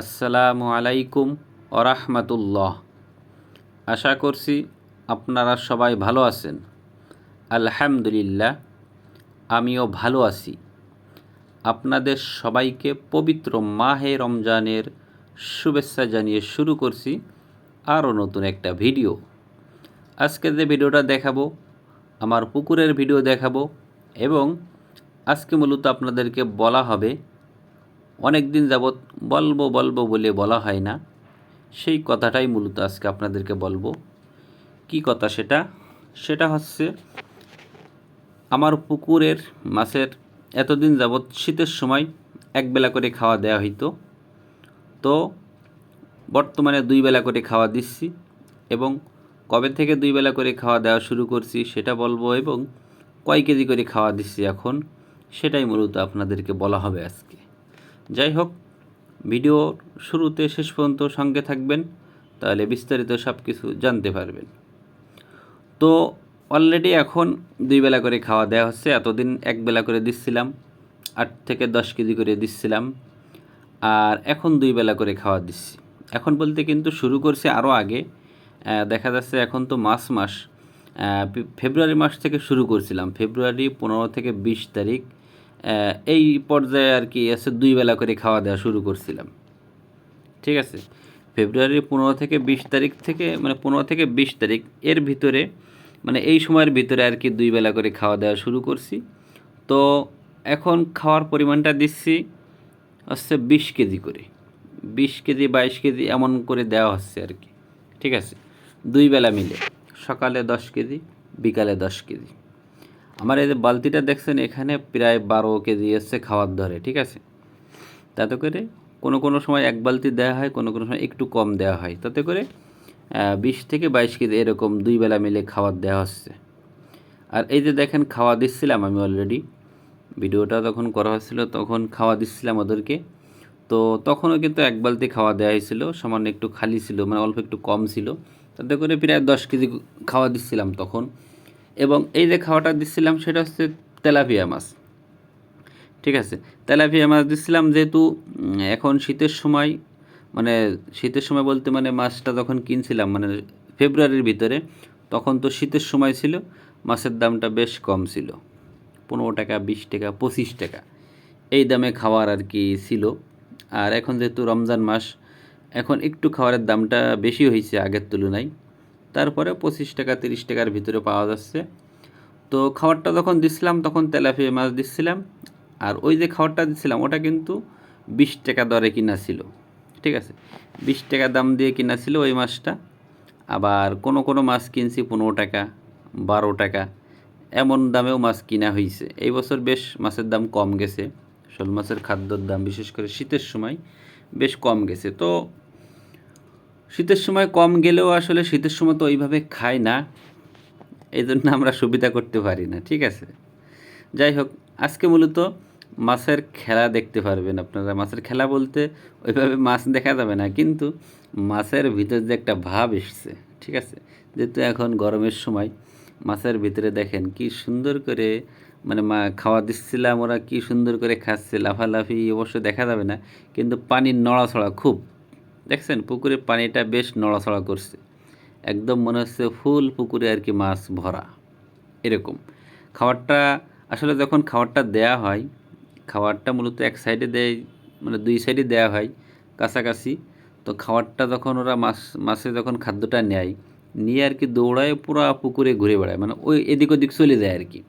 আসসালামু আলাইকুম ওরহমতুল্লাহ। আশা করছি আপনারা সবাই ভালো আছেন। আলহামদুলিল্লাহ, আমিও ভালো আছি। আপনাদের সবাইকে পবিত্র মাহে রমজানের শুভেচ্ছা জানিয়ে শুরু করছি আরও নতুন একটা ভিডিও। আজকে যে ভিডিওটা দেখাবো, আমার পুকুরের ভিডিও দেখাবো এবং আজকে মূলত আপনাদেরকে বলা হবে অনেক দিন যাবৎ বলব বলব বলে বলা হয় না। সেই কথাটাই মূলত আজকে আপনাদেরকে বলব। কি কথা সেটা? সেটা হচ্ছে, আমার পুকুরের মাছের এতদিন যাবৎ শীতের সময় একবেলা করে খাওয়া দেওয়া হইতো। তো বর্তমানে দুই বেলা করে খাওয়া দিচ্ছি এবং কবে থেকে দুই বেলা করে খাওয়া দেওয়া শুরু করছি সেটা বলব এবং কয় কেজি করে খাওয়া দিচ্ছি এখন সেটাই মূলত আপনাদেরকে বলা হবে আজকে। যাই হোক ভিডিও শুরুতে শেষ পর্যন্ত সঙ্গে থাকবেন, তাহলে বিস্তারিত সব কিছু জানতে পারবেন। তো অলরেডি এখন দুই বেলা করে খাওয়া দেওয়া হচ্ছে, এতদিন এক বেলা করে দিচ্ছিলাম, আট থেকে দশ কেজি করে দিচ্ছিলাম, আর এখন দুই বেলা করে খাওয়া দিচ্ছি। এখন বলতে কিন্তু শুরু করছে আরও আগে দেখা যাচ্ছে এখন তো মাস মাস ফেব্রুয়ারি মাস থেকে শুরু করছিলাম। ফেব্রুয়ারি পনেরো থেকে বিশ তারিখ এই পর্যায়ে আর কি আছে দুই বেলা করে খাওয়া দাওয়া শুরু করছিলাম। ঠিক আছে? ফেব্রুয়ারি পনেরো থেকে বিশ তারিখ থেকে মানে পনেরো থেকে বিশ তারিখ এর ভিতরে মানে এই সময়ের ভিতরে আর কি দুই বেলা করে খাওয়া দাওয়া শুরু করছি। তো এখন খাওয়ার পরিমাণটা দিচ্ছি হচ্ছে বিশ কেজি করে। বিশ কেজি, বাইশ কেজি এমন করে দেওয়া হচ্ছে আর কি। ঠিক আছে? দুই বেলা মিলে, সকালে দশ কেজি, বিকালে দশ কেজি। আমার এই যে বালতিটা দেখছেন, এখানে প্রায় বারো কেজি এসছে খাওয়ার ধরে ঠিক আছে? তাতে করে কোনো কোনো সময় এক বালতি দেওয়া হয়, কোনো কোনো সময় একটু কম দেওয়া হয়। তাতে করে বিশ থেকে বাইশ কেজি এরকম দুই বেলা মিলে খাবার দেওয়া হচ্ছে। আর এই যে দেখেন, খাওয়া দিচ্ছিলাম আমি অলরেডি ভিডিওটা তখন করা হচ্ছিল তখন খাওয়া দিচ্ছিলাম ওদেরকে। তো তখনও কিন্তু এক বালতি খাওয়া দেওয়া হয়েছিল, সামান্য একটু খালি ছিল মানে অল্প একটু কম ছিল। তাতে করে প্রায় দশ কেজি খাওয়া দিচ্ছিলাম তখন। এবং এই যে খাওয়াটা দিচ্ছিলাম সেটা হচ্ছে তেলাপিয়া মাছ। ঠিক আছে? তেলাপিয়া মাছ দিচ্ছিলাম যেহেতু এখন শীতের সময় মানে শীতের সময় বলতে মানে মাছটা যখন কিনছিলাম মানে ফেব্রুয়ারির ভিতরে, তখন তো শীতের সময় ছিল, মাছের দামটা বেশ কম ছিল। পনেরো টাকা, বিশ টাকা, পঁচিশ টাকা। এই দামে খাওয়ার আর কি ছিল। আর এখন যেহেতু রমজান মাস, এখন একটু খাওয়ারের দামটা বেশি হয়েছে আগের তুলনায়। তারপরে পঁচিশ টাকা, তিরিশ টাকার ভিতরে পাওয়া যাচ্ছে। তো খাবারটা যখন দিচ্ছিলাম তখন তেলাপিয়া মাছ দিচ্ছিলাম আর ওই যে খাবারটা দিচ্ছিলাম ওটা কিন্তু বিশ টাকা দরে কিনা ছিল। ঠিক আছে? বিশ টাকা দাম দিয়ে কিনা ছিল ওই মাছটা। আবার কোনো কোনো মাছ কিনছি পনেরো টাকা, বারো টাকা। এমন দামেও মাছ কিনা হয়েছে এই বছর বেশ মাছের দাম কম গেছে। শোল মাছের খাদ্যর দাম, বিশেষ করে শীতের সময়, বেশ কম গেছে। তো শীতের সময় কম গেলেও আসলে শীতের সময় তো ওইভাবে খায় না। এই জন্য আমরা সুবিধা করতে পারি না, ঠিক আছে? যাই হোক, আজকে মূলত মাছের খেলা দেখতে পারবেন আপনারা। মাছের খেলা বলতে ওইভাবে মাছ দেখা যাবে না, কিন্তু মাছের ভিতর যে একটা ভাব এসছে, ঠিক আছে? যেহেতু এখন গরমের সময়, মাছের ভিতরে দেখেন কি সুন্দর করে মানে মা খাওয়া দিচ্ছিলাম, ওরা কি সুন্দর করে খাচ্ছে, লাফালাফি অবশ্য দেখা যাবে না, কিন্তু পানির নড়াছড়া খুব। দেখছেন, পুকুরের পানিটা বেশ নড়াচড়া করছে। একদম মনে হচ্ছে ফুল পুকুরে আর কি মাছ ভরা। এরকম। খাবারটা, আসলে যখন খাবারটা দেয়া হয়, খাবারটা মূলত এক সাইডে দেয় মানে দুই সাইডে দেয়া হয় কাছাকাছি, তো খাবারটা যখন ওরা মাছ, মাছে যখন খাদ্যটা নেয়, নিয়ে আর কি দৌড়ায় পুরো পুকুরে ঘুরে বেড়ায় মানে ওই এদিক ওদিক চলে যায় আর কি।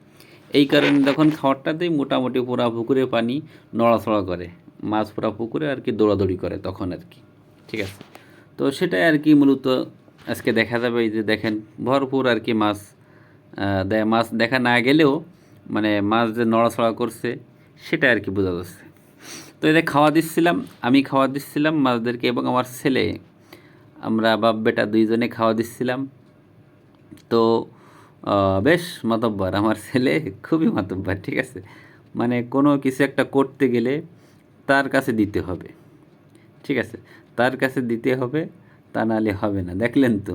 এই কারণে যখন খাবারটাতেই মোটামুটি পুরা পুকুরে পানি নড়াচড়া করে। মাছ পুরা পুকুরে আর কি দৌড়াদৌড়ি করে তখন আর কি। ঠিক আছে। তো সেটাই আর কি মূলত আজকে দেখা যাবে এই যে দেখেন, ভরপুর আর কি মাছ মাছ দেখা না গেলেও মানে মাছ যে নড়াচড়া করছে সেটা আর কি বোঝা যাচ্ছে। তো এদের খাওয়া দিচ্ছিলাম, আমি খাওয়া দিচ্ছিলাম মাছদেরকে এবং আমার ছেলে। আমরা বাপ বেটা দুইজনে খাওয়া দিচ্ছিলাম। তো বেশ মাতব্বর। আমার ছেলে খুবই মাতব্বর, ঠিক আছে। মানে কোনো কিছু একটা করতে গেলে তার কাছে দিতে হবে, ঠিক আছে। তার কাছে দিতে হবে, তা নাহলে হবে না। দেখলেন তো,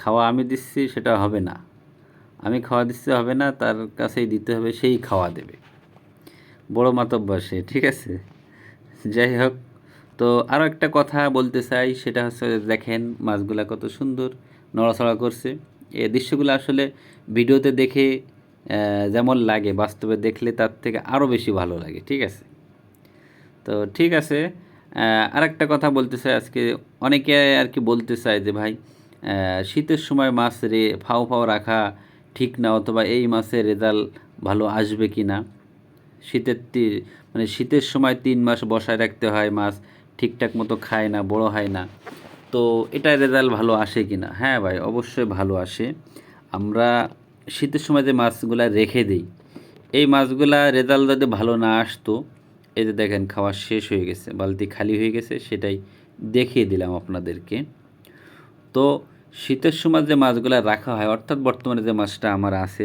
খাওয়া আমি দিচ্ছি সেটা হবে না। আমি খাওয়া দিচ্ছি হবে না, তার কাছেই দিতে হবে, সেই খাওয়া দেবে। বড় মাতব্বর সে ঠিক আছে? যাই হোক, তো আরও একটা কথা বলতে চাই, সেটা হচ্ছে দেখেন মাছগুলা কত সুন্দর নড়াচড়া করছে। এই দৃশ্যগুলো আসলে ভিডিওতে দেখে যেমন লাগে, বাস্তবে দেখলে তার থেকে আরও বেশি ভালো লাগে, ঠিক আছে? তো ঠিক আছে আর একটা কথা বলতে চাই আজকে। অনেকে আর কি বলতে চায় যে, ভাই শীতের সময় মাছ রে ফাও ফাও রাখা ঠিক না অথবা এই মাসের রেজাল্ট ভালো আসবে কি না? শীতের মানে শীতের সময় তিন মাস বসায় রাখতে হয় মাছ, ঠিকঠাক মতো খায় না, বড় হয় না। তো এটা রেজাল্ট ভালো আসে কি না? হ্যাঁ ভাই, অবশ্যই ভালো আসে। আমরা শীতের সময় যে মাছগুলা রেখে দিই, এই মাছগুলা রেজাল্ট যদি ভালো না আসতো এই যে দেখেন, খাওয়া শেষ হয়ে গেছে, বালতি খালি হয়ে গেছে, সেটাই দেখিয়ে দিলাম আপনাদেরকে। তো শীতের সময় যে মাছগুলো রাখা হয়, অর্থাৎ বর্তমানে যে মাছটা আমার আছে,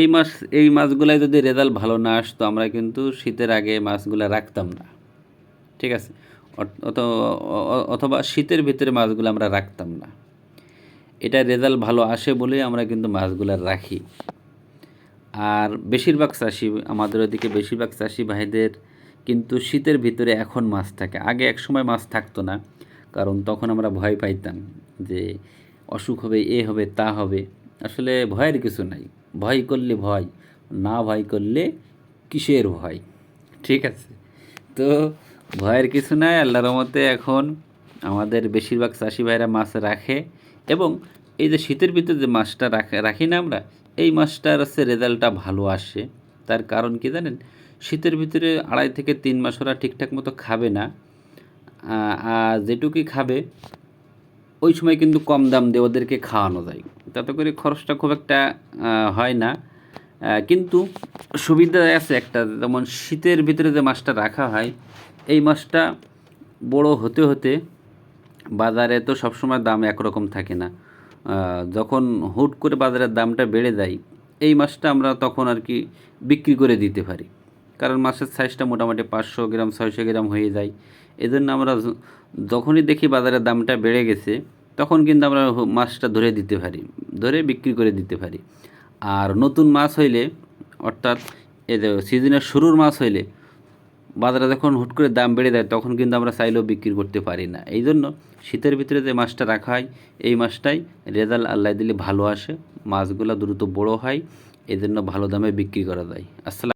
এই মাছ, এই মাছগুলাই যদি রেজাল্ট ভালো না আসতো, আমরা কিন্তু শীতের আগে মাছগুলো রাখতাম না। ঠিক আছে? অথবা শীতের ভিতরে মাছগুলো আমরা রাখতাম না। এটা রেজাল্ট ভালো আসে বলেই আমরা কিন্তু মাছগুলো রাখি। আর বেশিরভাগ চাষি, আমাদের ওদিকে বেশিরভাগ চাষি ভাইদের কিন্তু শীতের ভিতরে এখন মাছ থাকে। আগে এক সময় মাছ থাকতো না, কারণ তখন আমরা ভয় পাইতাম যে অসুখ হবে, এ হবে, তা হবে। আসলে ভয়ের কিছু নাই। ভয় করলে ভয়, না ভয় করলে কিসের ভয়? ঠিক আছে? তো ভয়ের কিছু নাই, আল্লাহর মতে এখন আমাদের বেশিরভাগ চাষি ভাইরা মাছ রাখে এবং এই যে শীতের ভিতরে যে মাছটা রাখে রাখি না আমরা, এই মাছটার হচ্ছে রেজাল্টটা ভালো আসে। তার কারণ কি জানেন? শীতের ভিতরে আড়াই থেকে তিন মাস ওরা ঠিকঠাক মতো খাবে না। আর যেটুকুই খাবে, ওই সময় কিন্তু কম দাম দিয়ে ওদেরকে খাওয়ানো যায়। তাতে করে খরচটা খুব একটা হয় না। কিন্তু সুবিধা আছে একটা, যেমন শীতের ভিতরে যে মাছটা রাখা হয়, এই মাছটা বড় হতে হতে বাজারে তো সবসময় দাম একরকম থাকে না। যখন হুট করে বাজারের দামটা বেড়ে যায়, এই মাছটা আমরা তখন আর কি বিক্রি করে দিতে পারি। কারণ মাছের সাইজটা মোটামুটি পাঁচশো গ্রাম, ছয়শো গ্রাম হয়ে যায়। এজন্য আমরা যখনই দেখি বাজারের দামটা বেড়ে গেছে, তখন কিন্তু আমরা মাছটা ধরে দিতে পারি, ধরে বিক্রি করে দিতে পারি। আর নতুন মাছ হইলে, অর্থাৎ যে সিজনের শুরুর মাছ হইলে, বাজারে যখন হুট করে দাম বেড়ে যায়, তখন কিন্তু আমরা চাইলেও বিক্রি করতে পারি না। এই জন্য শীতের ভিতরে যে মাছটা রাখা হয়, এই মাছটাই রেজাল্ট আল্লাহ দিলে ভালো আসে, মাছগুলো দ্রুত বড় হয় এই জন্য ভালো দামে বিক্রি করা যায়। আসসালাম